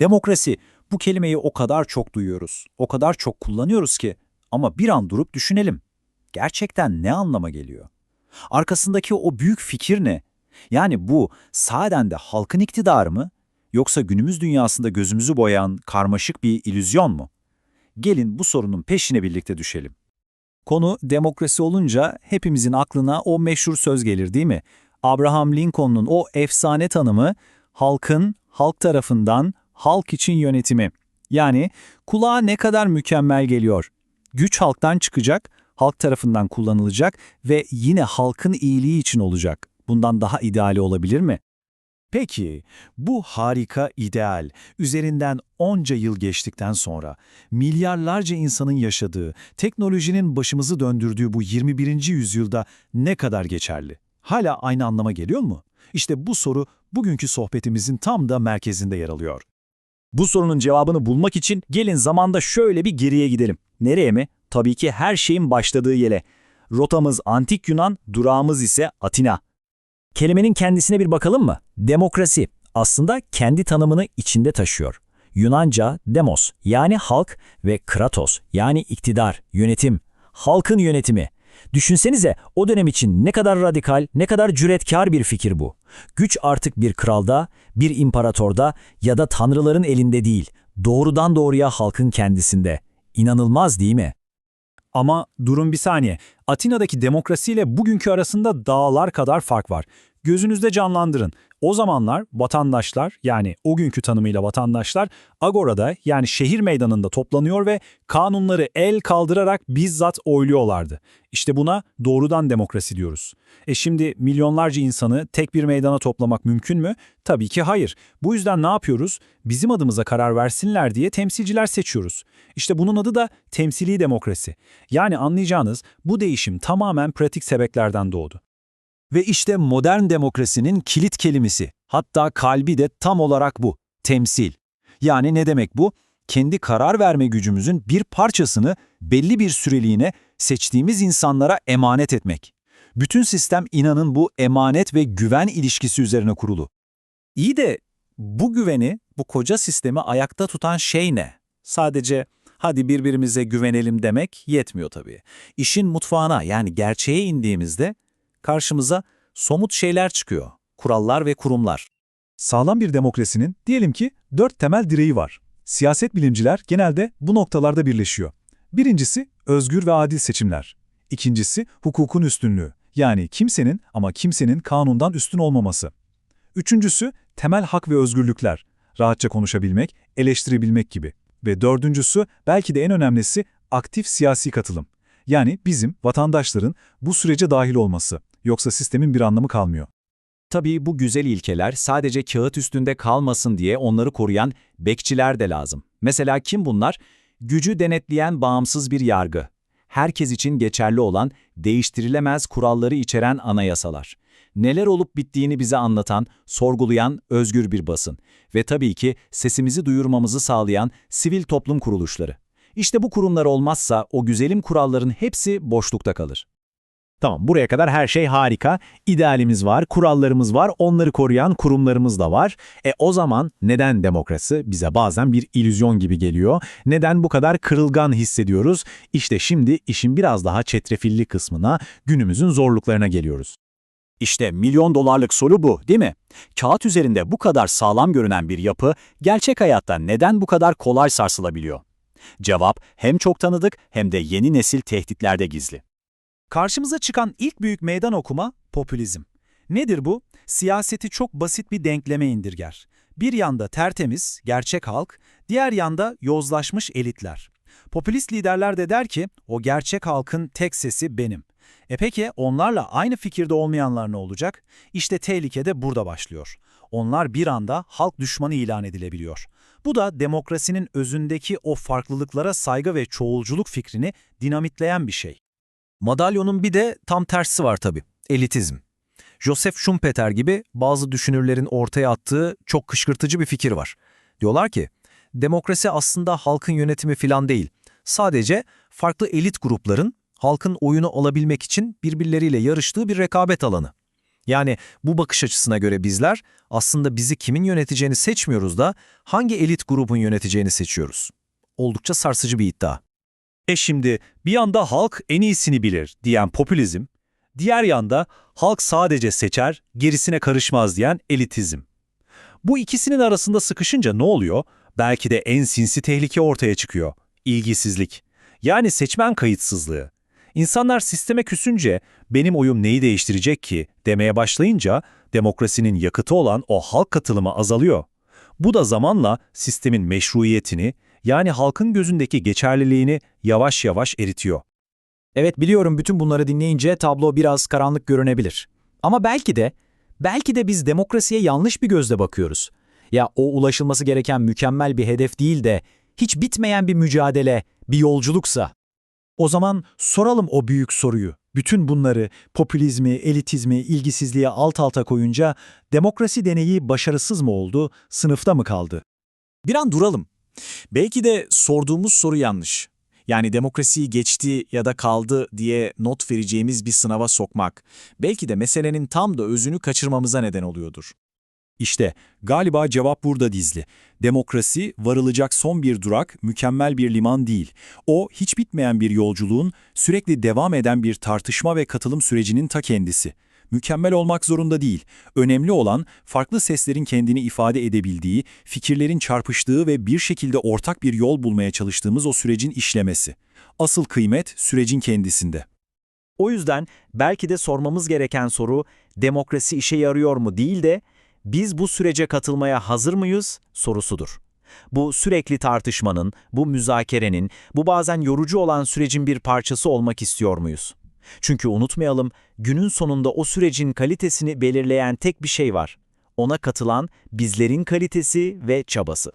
Demokrasi, bu kelimeyi o kadar çok duyuyoruz, o kadar çok kullanıyoruz ki ama bir an durup düşünelim. Gerçekten ne anlama geliyor? Arkasındaki o büyük fikir ne? Yani bu sahiden de halkın iktidarı mı? Yoksa günümüz dünyasında gözümüzü boyayan karmaşık bir illüzyon mu? Gelin bu sorunun peşine birlikte düşelim. Konu demokrasi olunca hepimizin aklına o meşhur söz gelir değil mi? Abraham Lincoln'un o efsane tanımı halkın, halk tarafından, halk için yönetimi. Yani kulağa ne kadar mükemmel geliyor. Güç halktan çıkacak, halk tarafından kullanılacak ve yine halkın iyiliği için olacak. Bundan daha ideali olabilir mi? Peki, bu harika ideal, üzerinden onca yıl geçtikten sonra, milyarlarca insanın yaşadığı, teknolojinin başımızı döndürdüğü bu 21. yüzyılda ne kadar geçerli? Hala aynı anlama geliyor mu? İşte bu soru bugünkü sohbetimizin tam da merkezinde yer alıyor. Bu sorunun cevabını bulmak için gelin zamanda şöyle bir geriye gidelim. Nereye mi? Tabii ki her şeyin başladığı yere. Rotamız Antik Yunan, durağımız ise Atina. Kelimenin kendisine bir bakalım mı? Demokrasi aslında kendi tanımını içinde taşıyor. Yunanca demos yani halk ve kratos yani iktidar, yönetim, halkın yönetimi. Düşünsenize o dönem için ne kadar radikal, ne kadar cüretkar bir fikir bu. Güç artık bir kralda, bir imparatorda ya da tanrıların elinde değil, doğrudan doğruya halkın kendisinde. İnanılmaz değil mi? Ama durun bir saniye. Atina'daki demokrasiyle bugünkü arasında dağlar kadar fark var. Gözünüzde canlandırın. O zamanlar vatandaşlar yani o günkü tanımıyla vatandaşlar agorada yani şehir meydanında toplanıyor ve kanunları el kaldırarak bizzat oyluyorlardı. İşte buna doğrudan demokrasi diyoruz. E şimdi milyonlarca insanı tek bir meydana toplamak mümkün mü? Tabii ki hayır. Bu yüzden ne yapıyoruz? Bizim adımıza karar versinler diye temsilciler seçiyoruz. İşte bunun adı da temsili demokrasi. Yani anlayacağınız bu değişim tamamen pratik sebeplerden doğdu. Ve işte modern demokrasinin kilit kelimesi, hatta kalbi de tam olarak bu, temsil. Yani ne demek bu? Kendi karar verme gücümüzün bir parçasını belli bir süreliğine seçtiğimiz insanlara emanet etmek. Bütün sistem inanın bu emanet ve güven ilişkisi üzerine kurulu. İyi de bu güveni, bu koca sistemi ayakta tutan şey ne? Sadece hadi birbirimize güvenelim demek yetmiyor tabii. İşin mutfağına yani gerçeğe indiğimizde karşımıza somut şeyler çıkıyor. Kurallar ve kurumlar. Sağlam bir demokrasinin diyelim ki dört temel direği var. Siyaset bilimciler genelde bu noktalarda birleşiyor. Birincisi özgür ve adil seçimler. İkincisi hukukun üstünlüğü. Yani kimsenin ama kimsenin kanundan üstün olmaması. Üçüncüsü temel hak ve özgürlükler. Rahatça konuşabilmek, eleştirebilmek gibi. Ve dördüncüsü belki de en önemlisi aktif siyasi katılım. Yani bizim, vatandaşların bu sürece dahil olması. Yoksa sistemin bir anlamı kalmıyor. Tabii bu güzel ilkeler sadece kağıt üstünde kalmasın diye onları koruyan bekçiler de lazım. Mesela kim bunlar? Gücü denetleyen bağımsız bir yargı. Herkes için geçerli olan, değiştirilemez kuralları içeren anayasalar. Neler olup bittiğini bize anlatan, sorgulayan özgür bir basın. Ve tabii ki sesimizi duyurmamızı sağlayan sivil toplum kuruluşları. İşte bu kurumlar olmazsa o güzelim kuralların hepsi boşlukta kalır. Tamam buraya kadar her şey harika. İdealimiz var, kurallarımız var, onları koruyan kurumlarımız da var. E o zaman neden demokrasi bize bazen bir illüzyon gibi geliyor? Neden bu kadar kırılgan hissediyoruz? İşte şimdi işin biraz daha çetrefilli kısmına, günümüzün zorluklarına geliyoruz. İşte milyon dolarlık soru bu, değil mi? Kağıt üzerinde bu kadar sağlam görünen bir yapı, gerçek hayatta neden bu kadar kolay sarsılabiliyor? Cevap hem çok tanıdık hem de yeni nesil tehditlerde gizli. Karşımıza çıkan ilk büyük meydan okuma popülizm. Nedir bu? Siyaseti çok basit bir denkleme indirger. Bir yanda tertemiz, gerçek halk, diğer yanda yozlaşmış elitler. Popülist liderler de der ki, o gerçek halkın tek sesi benim. E peki onlarla aynı fikirde olmayanlar ne olacak? İşte tehlike de burada başlıyor. Onlar bir anda halk düşmanı ilan edilebiliyor. Bu da demokrasinin özündeki o farklılıklara saygı ve çoğulculuk fikrini dinamitleyen bir şey. Madalyonun bir de tam tersi var tabii, elitizm. Joseph Schumpeter gibi bazı düşünürlerin ortaya attığı çok kışkırtıcı bir fikir var. Diyorlar ki, demokrasi aslında halkın yönetimi filan değil. Sadece farklı elit grupların halkın oyunu alabilmek için birbirleriyle yarıştığı bir rekabet alanı. Yani bu bakış açısına göre bizler aslında bizi kimin yöneteceğini seçmiyoruz da hangi elit grubun yöneteceğini seçiyoruz. Oldukça sarsıcı bir iddia. E şimdi bir yanda halk en iyisini bilir diyen popülizm, diğer yanda halk sadece seçer, gerisine karışmaz diyen elitizm. Bu ikisinin arasında sıkışınca ne oluyor? Belki de en sinsi tehlike ortaya çıkıyor. İlgisizlik. Yani seçmen kayıtsızlığı. İnsanlar sisteme küsünce benim oyum neyi değiştirecek ki demeye başlayınca demokrasinin yakıtı olan o halk katılımı azalıyor. Bu da zamanla sistemin meşruiyetini yani halkın gözündeki geçerliliğini yavaş yavaş eritiyor. Evet biliyorum bütün bunları dinleyince tablo biraz karanlık görünebilir. Ama belki de, belki de biz demokrasiye yanlış bir gözle bakıyoruz. Ya o ulaşılması gereken mükemmel bir hedef değil de hiç bitmeyen bir mücadele, bir yolculuksa. O zaman soralım o büyük soruyu. Bütün bunları, popülizmi, elitizmi, ilgisizliğe alt alta koyunca demokrasi deneyi başarısız mı oldu, sınıfta mı kaldı? Bir an duralım. Belki de sorduğumuz soru yanlış. Yani demokrasiyi geçti ya da kaldı diye not vereceğimiz bir sınava sokmak, belki de meselenin tam da özünü kaçırmamıza neden oluyordur. İşte galiba cevap burada dizli. Demokrasi varılacak son bir durak, mükemmel bir liman değil. O hiç bitmeyen bir yolculuğun, sürekli devam eden bir tartışma ve katılım sürecinin ta kendisi. Mükemmel olmak zorunda değil. Önemli olan farklı seslerin kendini ifade edebildiği, fikirlerin çarpıştığı ve bir şekilde ortak bir yol bulmaya çalıştığımız o sürecin işlemesi. Asıl kıymet sürecin kendisinde. O yüzden belki de sormamız gereken soru demokrasi işe yarıyor mu değil de biz bu sürece katılmaya hazır mıyız sorusudur. Bu sürekli tartışmanın, bu müzakerenin, bu bazen yorucu olan sürecin bir parçası olmak istiyor muyuz? Çünkü unutmayalım, günün sonunda o sürecin kalitesini belirleyen tek bir şey var. Ona katılan bizlerin kalitesi ve çabası.